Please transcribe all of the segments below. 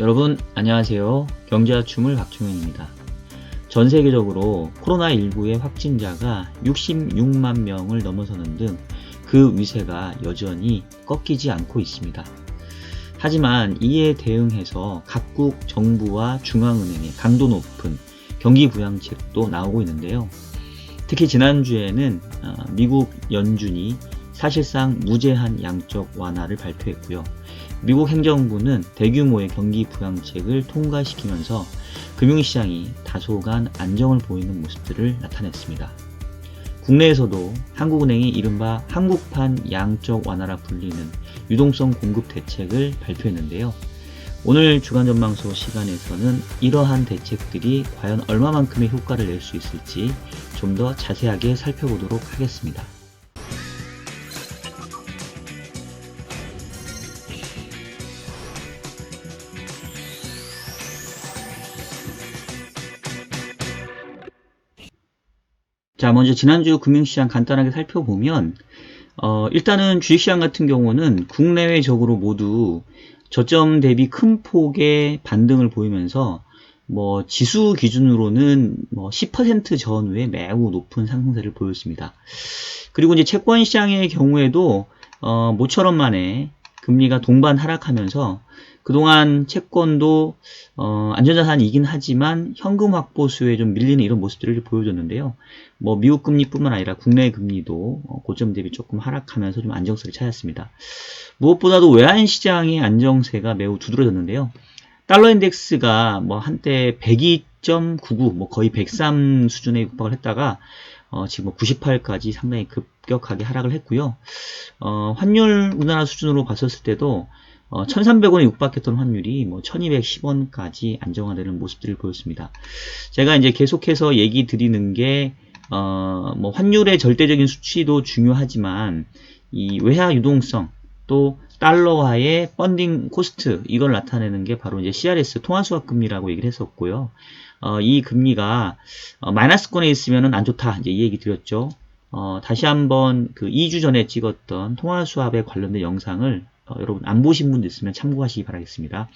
여러분 안녕하세요. 경제아춤을 박충현입니다. 전 세계적으로 코로나19의 확진자가 66만 명을 넘어서는 등 그 위세가 여전히 꺾이지 않고 있습니다. 하지만 이에 대응해서 각국 정부와 중앙은행의 강도 높은 경기 부양책도 나오고 있는데요. 특히 지난주에는 어, 미국 연준이 사실상 무제한 양적 완화를 발표했고요. 미국 행정부는 대규모의 경기 부양책을 통과시키면서 금융시장이 다소간 안정을 보이는 모습들을 나타냈습니다. 국내에서도 한국은행이 이른바 한국판 양적 완화라 불리는 유동성 공급 대책을 발표했는데요. 오늘 주간 전망소 시간에서는 이러한 대책들이 과연 얼마만큼의 효과를 낼 수 있을지 좀 더 자세하게 살펴보도록 하겠습니다. 자, 먼저 지난주 금융시장 간단하게 살펴보면, 어, 일단은 주식시장 같은 경우는 국내외적으로 모두 저점 대비 큰 폭의 반등을 보이면서 뭐 지수 기준으로는 뭐 10% 전후에 매우 높은 상승세를 보였습니다. 그리고 이제 채권 시장의 경우에도 어, 모처럼 만에 금리가 동반 하락하면서 그동안 채권도 어, 안전자산이긴 하지만 현금 확보 수에 좀 밀리는 이런 모습들을 보여줬는데요. 뭐 미국 금리뿐만 아니라 국내 금리도 어, 고점 대비 조금 하락하면서 좀 안정세를 찾았습니다. 무엇보다도 외환 시장의 안정세가 매우 두드러졌는데요. 달러 인덱스가 뭐 한때 102.99, 뭐 거의 103 수준에 육박을 했다가 어, 지금 98까지 상당히 급격하게 하락을 했고요. 어, 환율 우리나라 수준으로 봤었을 때도 어, 1,300원에 육박했던 환율이 뭐 1,210원까지 안정화되는 모습들을 보였습니다. 제가 이제 계속해서 얘기 드리는 게 어, 뭐 환율의 절대적인 수치도 중요하지만 이 외화 유동성 또 달러화의 펀딩 코스트 이걸 나타내는 게 바로 이제 CRS 통화수합 금리라고 얘기를 했었고요. 어, 이 금리가 어, 마이너스권에 있으면은 안 좋다 이제 이 얘기 드렸죠. 어, 다시 한번 그 2주 전에 찍었던 통화수합에 관련된 영상을 어, 여러분 안 보신 분들 있으면 참고하시기 바라겠습니다.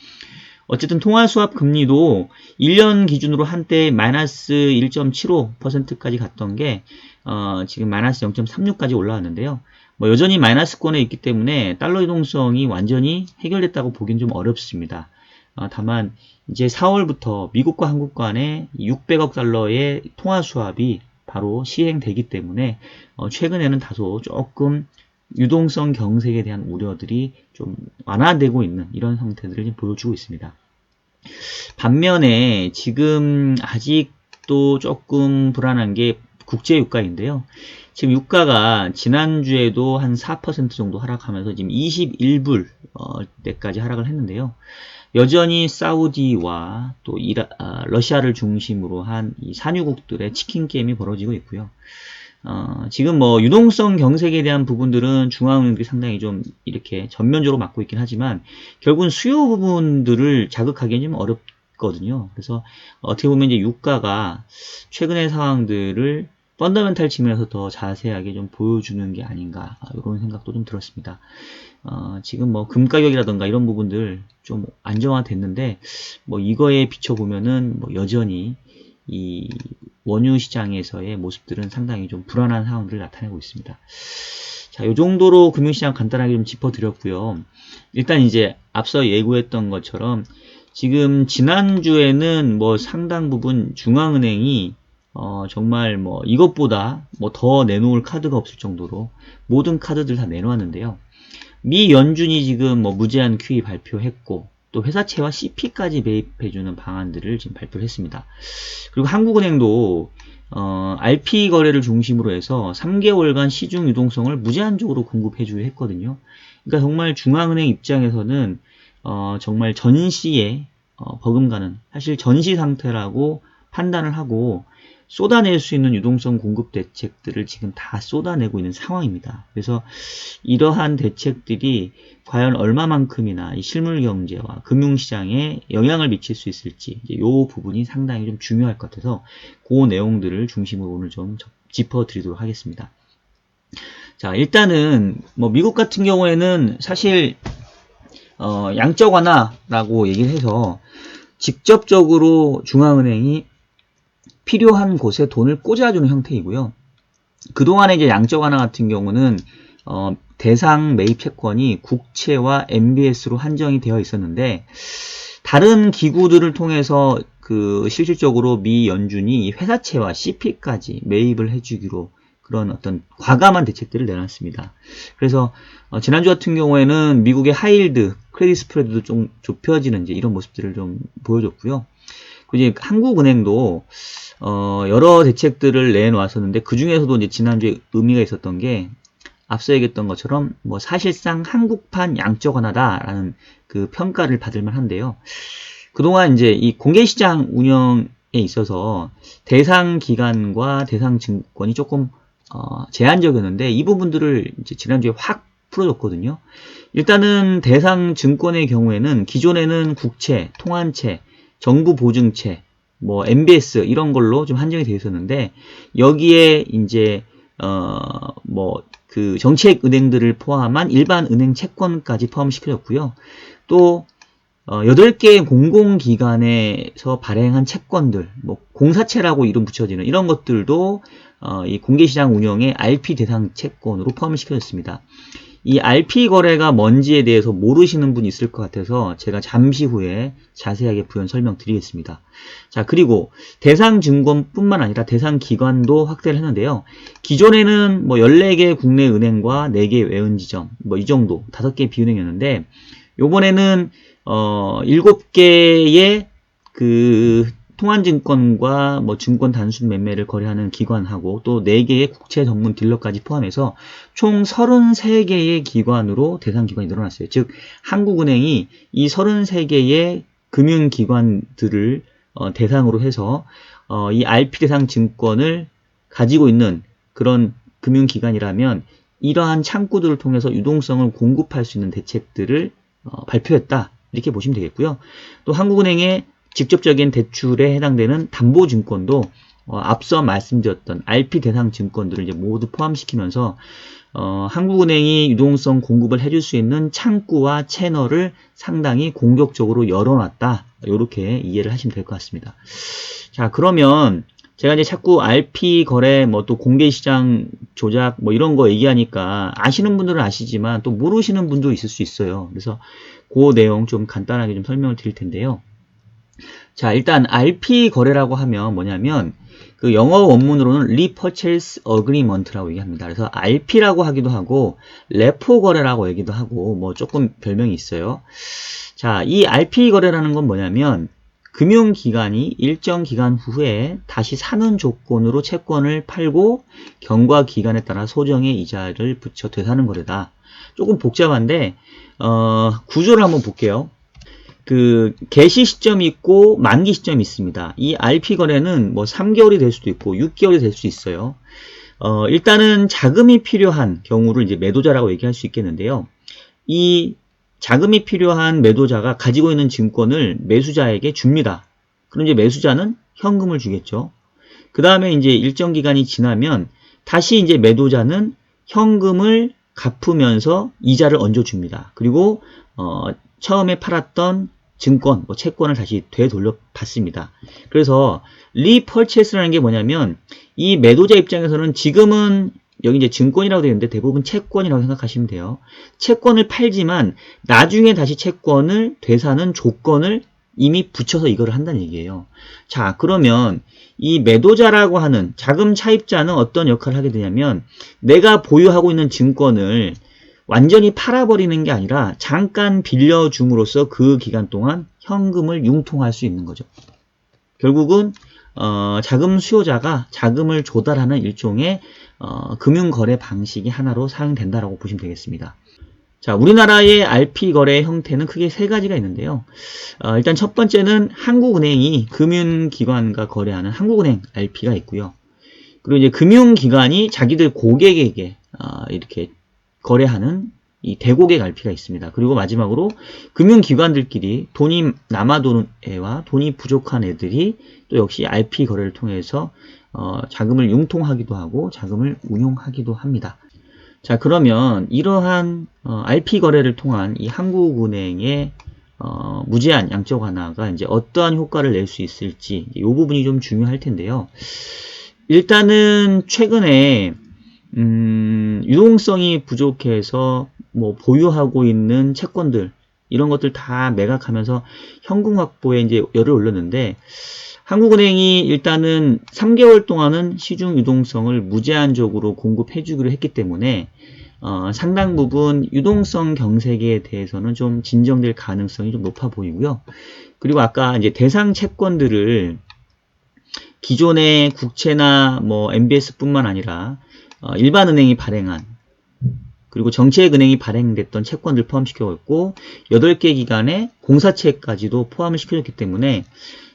어쨌든 통화수합 금리도 1년 기준으로 한때 마이너스 1.75%까지 갔던 게 어, 지금 마이너스 0.36까지 올라왔는데요. 뭐 여전히 마이너스권에 있기 때문에 달러 유동성이 완전히 해결됐다고 보기는 좀 어렵습니다. 어, 다만 이제 4월부터 미국과 한국 간의 600억 달러의 통화 수합이 바로 시행되기 때문에 어, 최근에는 다소 조금 유동성 경색에 대한 우려들이 좀 완화되고 있는 이런 형태들을 좀 보여주고 있습니다. 반면에 지금 아직도 조금 불안한 게 국제 유가인데요. 지금 유가가 지난주에도 한 4% 정도 하락하면서 지금 21불 어, 때까지 하락을 했는데요. 여전히 사우디와 또 이라, 아, 러시아를 중심으로 한 이 산유국들의 치킨 게임이 벌어지고 있고요. 어, 지금 뭐 유동성 경색에 대한 부분들은 중앙은행들이 상당히 좀 이렇게 전면적으로 맡고 있긴 하지만 결국은 수요 부분들을 자극하기는 좀 어렵거든요. 그래서 어떻게 보면 이제 유가가 최근의 상황들을 펀더멘탈 측면에서 더 자세하게 좀 보여주는 게 아닌가 이런 생각도 좀 들었습니다. 어, 지금 뭐 금 가격이라던가 이런 부분들 좀 안정화됐는데 뭐 이거에 비춰보면은 뭐 여전히 이 원유 시장에서의 모습들은 상당히 좀 불안한 상황들을 나타내고 있습니다. 자, 요 정도로 금융시장 간단하게 좀 짚어드렸고요. 일단 이제 앞서 예고했던 것처럼 지금 지난주에는 뭐 상당 부분 중앙은행이 어, 정말 뭐 이것보다 뭐 더 내놓을 카드가 없을 정도로 모든 카드들 다 내놓았는데요. 미 연준이 지금 뭐 무제한 QE 발표했고 또 회사채와 CP까지 매입해주는 방안들을 지금 발표를 했습니다. 그리고 한국은행도 어, RP 거래를 중심으로 해서 3개월간 시중 유동성을 무제한적으로 공급해주기로 했거든요. 그러니까 정말 중앙은행 입장에서는 어, 정말 전시에 어, 버금가는 사실 전시 상태라고 판단을 하고 쏟아낼 수 있는 유동성 공급 대책들을 지금 다 쏟아내고 있는 상황입니다. 그래서 이러한 대책들이 과연 얼마만큼이나 실물 경제와 금융시장에 영향을 미칠 수 있을지 이 부분이 상당히 좀 중요할 것 같아서 그 내용들을 중심으로 오늘 좀 짚어드리도록 하겠습니다. 자 일단은 뭐 미국 같은 경우에는 사실 어, 양적 완화라고 얘기를 해서 직접적으로 중앙은행이 필요한 곳에 돈을 꽂아주는 형태이고요. 그동안에 이제 양적 완화 같은 경우는 어, 대상 매입 채권이 국채와 MBS로 한정이 되어 있었는데 다른 기구들을 통해서 그 실질적으로 미 연준이 회사채와 CP까지 매입을 해주기로 그런 어떤 과감한 대책들을 내놨습니다. 그래서 어, 지난주 같은 경우에는 미국의 하이일드 크레딧 스프레드도 좀 좁혀지는 이제 이런 모습들을 좀 보여줬고요. 그 이제 한국은행도 어, 여러 대책들을 내놓았었는데 그 중에서도 이제 지난주에 의미가 있었던 게 앞서 얘기했던 것처럼 뭐 사실상 한국판 양적 완화다라는 그 평가를 받을 만한데요. 그동안 이제 이 공개시장 운영에 있어서 대상 기관과 대상 증권이 조금 어, 제한적이었는데 이 부분들을 이제 지난주에 확 풀어줬거든요. 일단은 대상 증권의 경우에는 기존에는 국채, 통환채, 정부 보증채, 뭐 MBS 이런 걸로 좀 한정이 되어 있었는데 여기에 이제 어 뭐 그 정책 은행들을 포함한 일반 은행 채권까지 포함시켜졌고요. 또 어, 8개의 공공기관에서 발행한 채권들, 뭐 공사채라고 이름 붙여지는 이런 것들도 어, 이 공개시장 운영의 RP 대상 채권으로 포함을 시켜졌습니다. 이 RP 거래가 뭔지에 대해서 모르시는 분이 있을 것 같아서 제가 잠시 후에 자세하게 부연 설명드리겠습니다. 자, 그리고 대상 증권뿐만 아니라 대상 기관도 확대를 했는데요. 기존에는 뭐 14개 국내 은행과 4개 외은 지점, 뭐 이 정도, 5개 비은행이었는데 요번에는 어 7개의 그 통환증권과 뭐 증권 단순 매매를 거래하는 기관하고 또 4개의 국채 전문 딜러까지 포함해서 총 33개의 기관으로 대상 기관이 늘어났어요. 즉 한국은행이 이 33개의 금융기관들을 어, 대상으로 해서 어, 이 RP 대상 증권을 가지고 있는 그런 금융기관이라면 이러한 창구들을 통해서 유동성을 공급할 수 있는 대책들을 어, 발표했다. 이렇게 보시면 되겠고요. 또 한국은행의 직접적인 대출에 해당되는 담보증권도 어, 앞서 말씀드렸던 RP 대상 증권들을 이제 모두 포함시키면서 어, 한국은행이 유동성 공급을 해줄 수 있는 창구와 채널을 상당히 공격적으로 열어놨다. 이렇게 이해를 하시면 될 것 같습니다. 자, 그러면 제가 이제 자꾸 RP 거래, 뭐 또 공개 시장 조작, 뭐 이런 거 얘기하니까 아시는 분들은 아시지만 또 모르시는 분도 있을 수 있어요. 그래서 그 내용 좀 간단하게 좀 설명을 드릴 텐데요. 자, 일단 RP 거래라고 하면 뭐냐면 그 영어 원문으로는 Repurchase Agreement라고 얘기합니다. 그래서 RP라고 하기도 하고 레포 거래라고 얘기도 하고 뭐 조금 별명이 있어요. 자, 이 RP 거래라는 건 뭐냐면 금융기관이 일정 기간 후에 다시 사는 조건으로 채권을 팔고 경과 기간에 따라 소정의 이자를 붙여 되사는 거래다. 조금 복잡한데 어, 구조를 한번 볼게요. 그 개시 시점이 있고 만기 시점이 있습니다. 이 RP 거래는 뭐 3개월이 될 수도 있고 6개월이 될 수 있어요. 어, 일단은 자금이 필요한 경우를 이제 매도자라고 얘기할 수 있겠는데요. 이 자금이 필요한 매도자가 가지고 있는 증권을 매수자에게 줍니다. 그럼 이제 매수자는 현금을 주겠죠. 그 다음에 이제 일정 기간이 지나면 다시 이제 매도자는 현금을 갚으면서 이자를 얹어줍니다. 그리고 어, 처음에 팔았던 증권, 뭐 채권을 다시 되돌려 받습니다. 그래서 리펄체스라는 게 뭐냐면 이 매도자 입장에서는 지금은 여기 이제 증권이라고 되어 있는데 대부분 채권이라고 생각하시면 돼요. 채권을 팔지만 나중에 다시 채권을 되사는 조건을 이미 붙여서 이거를 한다는 얘기예요. 자, 그러면 이 매도자라고 하는 자금 차입자는 어떤 역할을 하게 되냐면 내가 보유하고 있는 증권을 완전히 팔아버리는 게 아니라 잠깐 빌려줌으로써 그 기간 동안 현금을 융통할 수 있는 거죠. 결국은 어, 자금 수요자가 자금을 조달하는 일종의 어, 금융거래 방식이 하나로 사용된다라고 보시면 되겠습니다. 자, 우리나라의 RP 거래 형태는 크게 세 가지가 있는데요. 어, 일단 첫 번째는 한국은행이 금융기관과 거래하는 한국은행 RP가 있고요. 그리고 이제 금융기관이 자기들 고객에게 어, 이렇게 거래하는 이 대고객 RP가 있습니다. 그리고 마지막으로 금융기관들끼리 돈이 남아도는 애와 돈이 부족한 애들이 또 역시 RP 거래를 통해서 어, 자금을 융통하기도 하고 자금을 운용하기도 합니다. 자, 그러면 이러한 어, RP 거래를 통한 이 한국은행의 어, 무제한 양적 완화가 이제 어떠한 효과를 낼 수 있을지 이 부분이 좀 중요할 텐데요. 일단은 최근에 음, 유동성이 부족해서 뭐 보유하고 있는 채권들 이런 것들 다 매각하면서 현금 확보에 이제 열을 올렸는데 한국은행이 일단은 3개월 동안은 시중 유동성을 무제한적으로 공급해주기로 했기 때문에 어, 상당 부분 유동성 경색에 대해서는 좀 진정될 가능성이 좀 높아 보이고요. 그리고 아까 이제 대상 채권들을 기존의 국채나 뭐 MBS뿐만 아니라 어, 일반 은행이 발행한 그리고 정책은행이 발행됐던 채권들 포함시켜있고 8개 기관의 공사채까지도 포함을 시켜줬기 때문에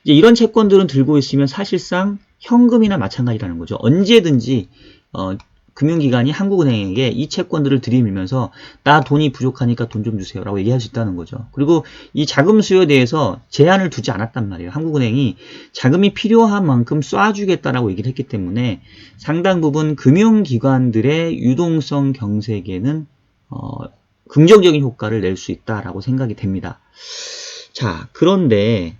이제 이런 채권들은 들고 있으면 사실상 현금이나 마찬가지라는 거죠. 언제든지 어, 금융기관이 한국은행에게 이 채권들을 들이밀면서 나 돈이 부족하니까 돈 좀 주세요 라고 얘기할 수 있다는 거죠. 그리고 이 자금 수요에 대해서 제한을 두지 않았단 말이에요. 한국은행이 자금이 필요한 만큼 쏴주겠다라고 얘기를 했기 때문에 상당 부분 금융기관들의 유동성 경색에는 어, 긍정적인 효과를 낼 수 있다라고 생각이 됩니다. 자, 그런데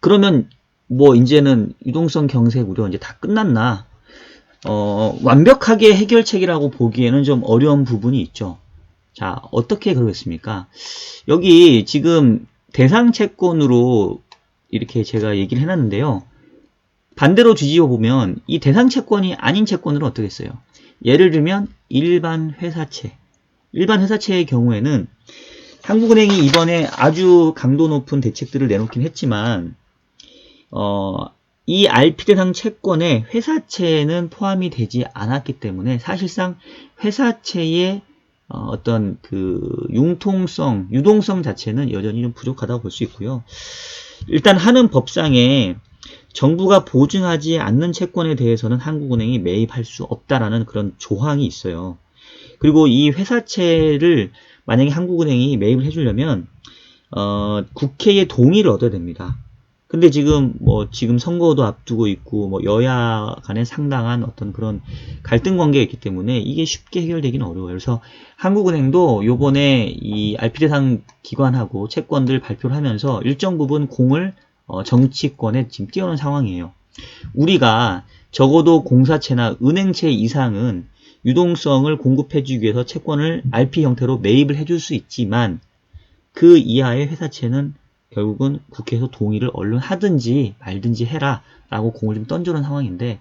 그러면 뭐 이제는 유동성 경색 우려 이제 다 끝났나? 어, 완벽하게 해결책이라고 보기에는 좀 어려운 부분이 있죠. 자, 어떻게 그러겠습니까? 여기 지금 대상 채권으로 이렇게 제가 얘기를 해놨는데요. 반대로 뒤집어 보면 이 대상 채권이 아닌 채권으로 어떻게 했어요? 예를 들면 일반 회사채. 일반 회사채의 경우에는 한국은행이 이번에 아주 강도 높은 대책들을 내놓긴 했지만 어, 이 RP 대상 채권에 회사채는 포함이 되지 않았기 때문에 사실상 회사채의 어, 떤 그 융통성, 유동성 자체는 여전히 좀 부족하다고 볼 수 있고요. 일단 하는 법상에 정부가 보증하지 않는 채권에 대해서는 한국은행이 매입할 수 없다라는 그런 조항이 있어요. 그리고 이 회사채를 만약에 한국은행이 매입을 해주려면 어, 국회의 동의를 얻어야 됩니다. 근데 지금 뭐 지금 선거도 앞두고 있고 뭐 여야 간에 상당한 어떤 그런 갈등 관계가 있기 때문에 이게 쉽게 해결되기는 어려워요. 그래서 한국은행도 요번에 이 RP 대상 기관하고 채권들 발표를 하면서 일정 부분 공을 어 정치권에 지금 띄우는 상황이에요. 우리가 적어도 공사채나 은행채 이상은 유동성을 공급해주기 위해서 채권을 RP 형태로 매입을 해줄 수 있지만 그 이하의 회사채는 결국은 국회에서 동의를 얼른 하든지 말든지 해라 라고 공을 좀 던져놓은 상황인데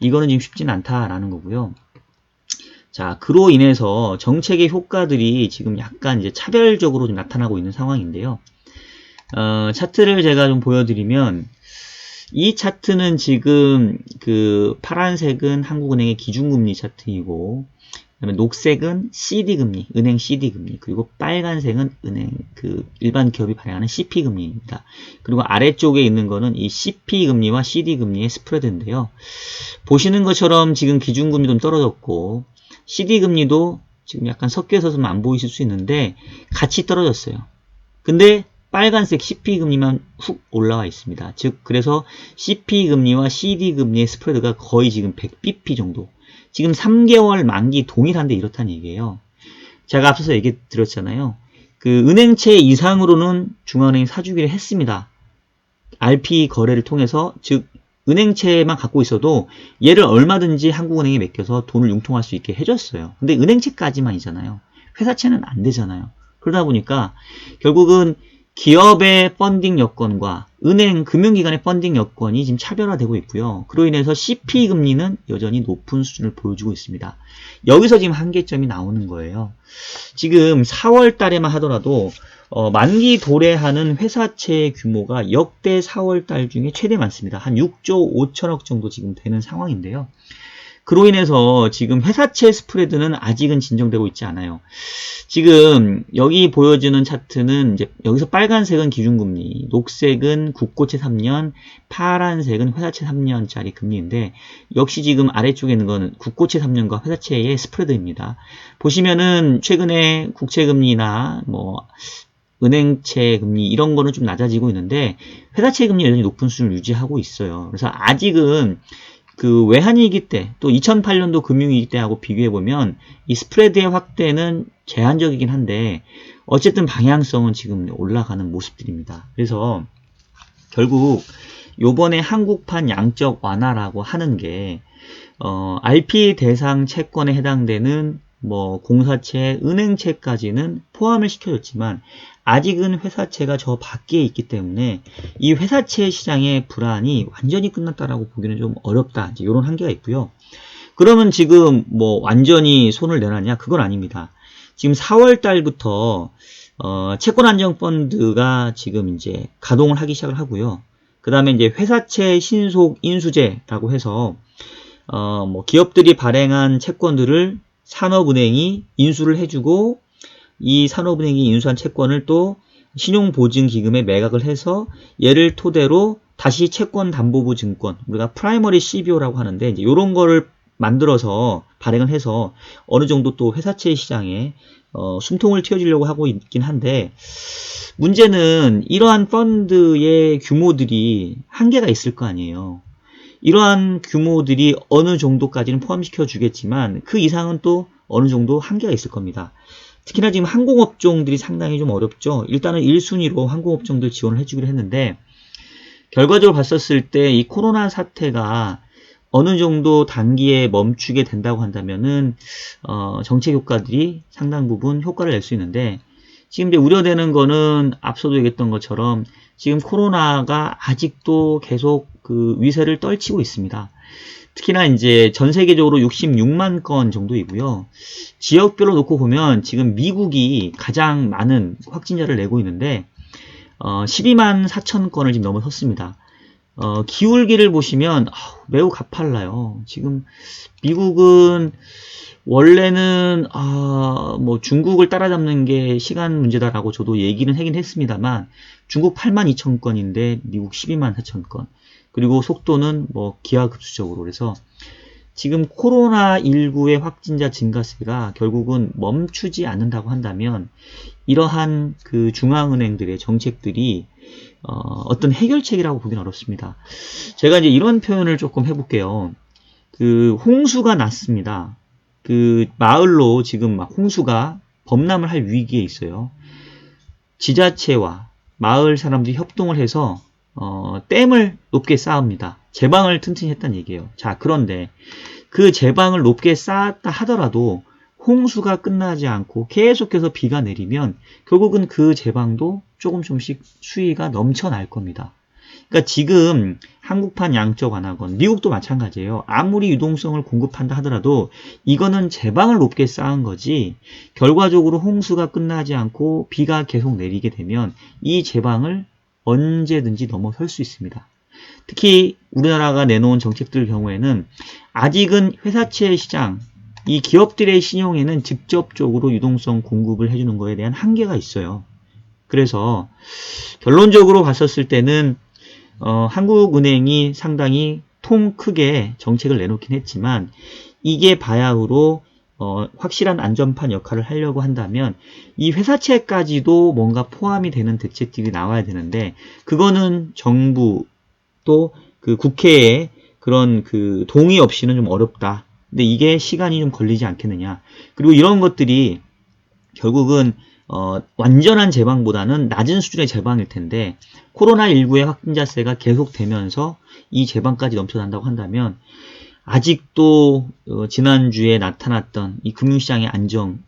이거는 지금 쉽진 않다라는 거고요. 자, 그로 인해서 정책의 효과들이 지금 약간 이제 차별적으로 좀 나타나고 있는 상황인데요. 어, 차트를 제가 좀 보여드리면 이 차트는 지금 그 파란색은 한국은행의 기준금리 차트이고 그다음에 녹색은 CD 금리, 은행 CD 금리, 그리고 빨간색은 은행 그 일반 기업이 발행하는 CP 금리입니다. 그리고 아래쪽에 있는 거는 이 CP 금리와 CD 금리의 스프레드인데요. 보시는 것처럼 지금 기준 금리도 좀 떨어졌고 CD 금리도 지금 약간 섞여서 좀 안 보이실 수 있는데 같이 떨어졌어요. 근데 빨간색 CP 금리만 훅 올라와 있습니다. 즉 그래서 CP 금리와 CD 금리의 스프레드가 거의 지금 100bp 정도 지금 3개월 만기 동일한데 이렇다는 얘기예요. 제가 앞서서 얘기 드렸잖아요. 그 은행채 이상으로는 중앙은행이 사주기를 했습니다. RP 거래를 통해서 즉 은행채만 갖고 있어도 얘를 얼마든지 한국은행에 맡겨서 돈을 융통할 수 있게 해줬어요. 근데 은행채까지만이잖아요. 회사채는 안 되잖아요. 그러다 보니까 결국은 기업의 펀딩 여건과 은행, 금융기관의 펀딩 여건이 지금 차별화되고 있고요. 그로 인해서 CP 금리는 여전히 높은 수준을 보여주고 있습니다. 여기서 지금 한계점이 나오는 거예요. 지금 4월 달에만 하더라도 어, 만기 도래하는 회사채 규모가 역대 4월 달 중에 최대 많습니다. 한 6조 5천억 정도 지금 되는 상황인데요. 그로 인해서 지금 회사채 스프레드는 아직은 진정되고 있지 않아요. 지금 여기 보여주는 차트는 이제 여기서 빨간색은 기준금리, 녹색은 국고채 3년, 파란색은 회사채 3년짜리 금리인데 역시 지금 아래쪽에 있는 건 국고채 3년과 회사채의 스프레드입니다. 보시면은 최근에 국채금리나 뭐 은행채 금리 이런 거는 좀 낮아지고 있는데 회사채 금리 여전히 높은 수준을 유지하고 있어요. 그래서 아직은 그 외환위기 때 또 2008년도 금융위기 때하고 비교해 보면 이 스프레드의 확대는 제한적이긴 한데 어쨌든 방향성은 지금 올라가는 모습들입니다. 그래서 결국 요번에 한국판 양적 완화라고 하는 게 어, RP 대상 채권에 해당되는 뭐 공사채, 은행채까지는 포함을 시켜줬지만 아직은 회사채가 저 밖에 있기 때문에 이 회사채 시장의 불안이 완전히 끝났다라고 보기는 좀 어렵다. 이제 이런 한계가 있고요. 그러면 지금 뭐 완전히 손을 내놨냐? 그건 아닙니다. 지금 4월 달부터 어, 채권 안정 펀드가 지금 이제 가동을 하기 시작을 하고요. 그 다음에 이제 회사채 신속 인수제라고 해서 어, 뭐 기업들이 발행한 채권들을 산업은행이 인수를 해주고 이 산업은행이 인수한 채권을 또 신용보증기금에 매각을 해서 얘를 토대로 다시 채권담보부 증권 우리가 프라이머리 CBO라고 하는데 이제 이런 거를 만들어서 발행을 해서 어느 정도 또 회사채 시장에 어, 숨통을 틔워주려고 하고 있긴 한데 문제는 이러한 펀드의 규모들이 한계가 있을 거 아니에요. 이러한 규모들이 어느 정도까지는 포함시켜 주겠지만 그 이상은 또 어느 정도 한계가 있을 겁니다. 특히나 지금 항공업종들이 상당히 좀 어렵죠. 일단은 1순위로 항공업종들 지원을 해주기로 했는데 결과적으로 봤었을 때 이 코로나 사태가 어느 정도 단기에 멈추게 된다고 한다면은 어, 정책 효과들이 상당 부분 효과를 낼 수 있는데 지금 이제 우려되는 거는 앞서도 얘기했던 것처럼 지금 코로나가 아직도 계속 그 위세를 떨치고 있습니다. 특히나 이제 전 세계적으로 66만 건 정도이고요. 지역별로 놓고 보면 지금 미국이 가장 많은 확진자를 내고 있는데 어, 12만 4천 건을 지금 넘어섰습니다. 어, 기울기를 보시면 매우 가팔라요. 지금 미국은 원래는 아, 뭐 중국을 따라잡는 게 시간 문제다라고 저도 얘기는 하긴 했습니다만 중국 8만 2천 건인데 미국 12만 4천 건 그리고 속도는 뭐 기하급수적으로 그래서 지금 코로나19의 확진자 증가세가 결국은 멈추지 않는다고 한다면 이러한 그 중앙은행들의 정책들이 어, 떤 해결책이라고 보기는 어렵습니다. 제가 이제 이런 표현을 조금 해볼게요. 그 홍수가 났습니다. 그 마을로 지금 막 홍수가 범람을 할 위기에 있어요. 지자체와 마을 사람들이 협동을 해서 어, 댐을 높게 쌓습니다. 제방을 튼튼히 했다는 얘기예요. 자, 그런데 그 제방을 높게 쌓았다 하더라도 홍수가 끝나지 않고 계속해서 비가 내리면 결국은 그 제방도 조금 조금씩 수위가 넘쳐날 겁니다. 그러니까 지금 한국판 양적 완화건, 미국도 마찬가지예요. 아무리 유동성을 공급한다 하더라도 이거는 제방을 높게 쌓은 거지 결과적으로 홍수가 끝나지 않고 비가 계속 내리게 되면 이 제방을 언제든지 넘어설 수 있습니다. 특히 우리나라가 내놓은 정책들 경우에는 아직은 회사채 시장, 이 기업들의 신용에는 직접적으로 유동성 공급을 해주는 것에 대한 한계가 있어요. 그래서 결론적으로 봤었을 때는 어, 한국은행이 상당히 통 크게 정책을 내놓긴 했지만 이게 바야흐로 어, 확실한 안전판 역할을 하려고 한다면 이 회사채까지도 뭔가 포함이 되는 대책들이 나와야 되는데 그거는 정부 또 그 국회의 그런 그 동의 없이는 좀 어렵다. 근데 이게 시간이 좀 걸리지 않겠느냐. 그리고 이런 것들이 결국은 어, 완전한 재방보다는 낮은 수준의 재방일 텐데 코로나19의 확진자 세가 계속되면서 이 재방까지 넘쳐난다고 한다면 아직도 어, 지난주에 나타났던 이 금융시장의 안정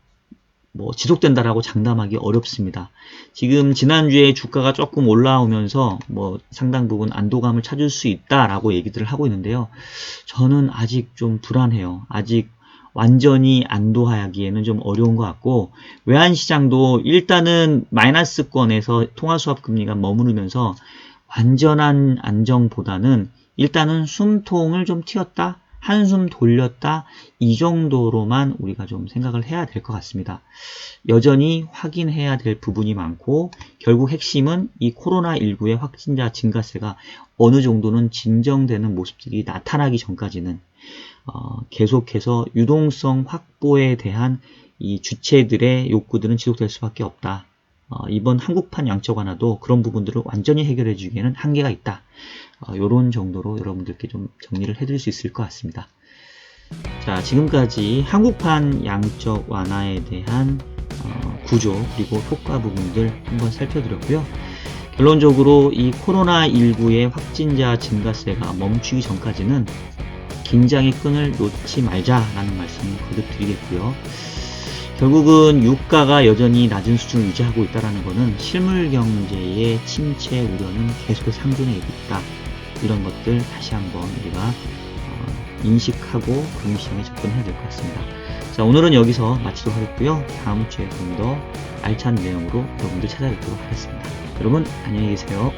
뭐 지속된다라고 장담하기 어렵습니다. 지금 지난주에 주가가 조금 올라오면서 뭐 상당 부분 안도감을 찾을 수 있다라고 얘기들을 하고 있는데요. 저는 아직 좀 불안해요. 아직 완전히 안도하기에는 좀 어려운 것 같고 외환시장도 일단은 마이너스권에서 통화수합 금리가 머무르면서 완전한 안정보다는 일단은 숨통을 좀 튀었다 한숨 돌렸다 이 정도로만 우리가 좀 생각을 해야 될 것 같습니다. 여전히 확인해야 될 부분이 많고 결국 핵심은 이 코로나19의 확진자 증가세가 어느 정도는 진정되는 모습들이 나타나기 전까지는 어, 계속해서 유동성 확보에 대한 이 주체들의 욕구들은 지속될 수밖에 없다. 어, 이번 한국판 양적 완화도 그런 부분들을 완전히 해결해 주기에는 한계가 있다. 이런 정도로 여러분들께 좀 정리를 해드릴 수 있을 것 같습니다. 자, 지금까지 한국판 양적 완화에 대한 어, 구조 그리고 효과 부분들 한번 살펴드렸고요. 결론적으로 이 코로나19의 확진자 증가세가 멈추기 전까지는 긴장의 끈을 놓지 말자라는 말씀을 거듭 드리겠고요. 결국은 유가가 여전히 낮은 수준을 유지하고 있다는 것은 실물 경제의 침체 우려는 계속해서 상존해 있다. 이런 것들 다시 한번 우리가 어, 인식하고 금융시장에 접근해야 될 것 같습니다. 자, 오늘은 여기서 마치도록 하겠고요. 다음 주에 좀 더 알찬 내용으로 여러분들 찾아뵙도록 하겠습니다. 여러분, 안녕히 계세요.